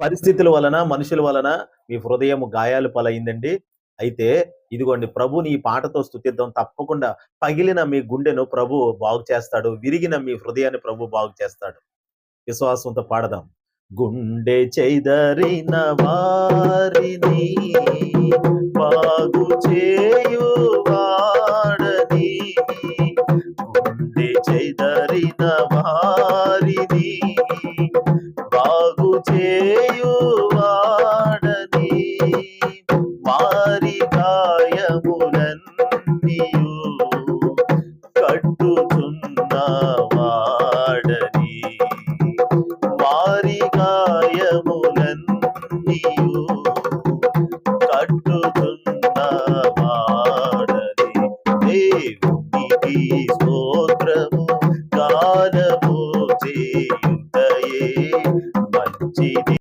పరిస్థితుల వలన, మనుషుల వలన మీ హృదయం గాయాలు పలయిందండి అయితే ఇదిగోండి ప్రభుని ఈ పాటతో స్థుతిద్దాం తప్పకుండా పగిలిన మీ గుండెను ప్రభువు బాగు చేస్తాడు. విరిగిన మీ హృదయాన్ని ప్రభు బాగు చేస్తాడు. విశ్వాసంతో పాడదాం. గుండె చెదరిన వారిని బాగు చేయువాడని గుండె చెదరిన వారిని కాయములన్నీయు కట్టుతున్న వాడని. వారి కాయములన్నీయు కట్టుతున్న వాడని. దేవునికి స్తోత్రము కాలము చేయుటయే మంచిది.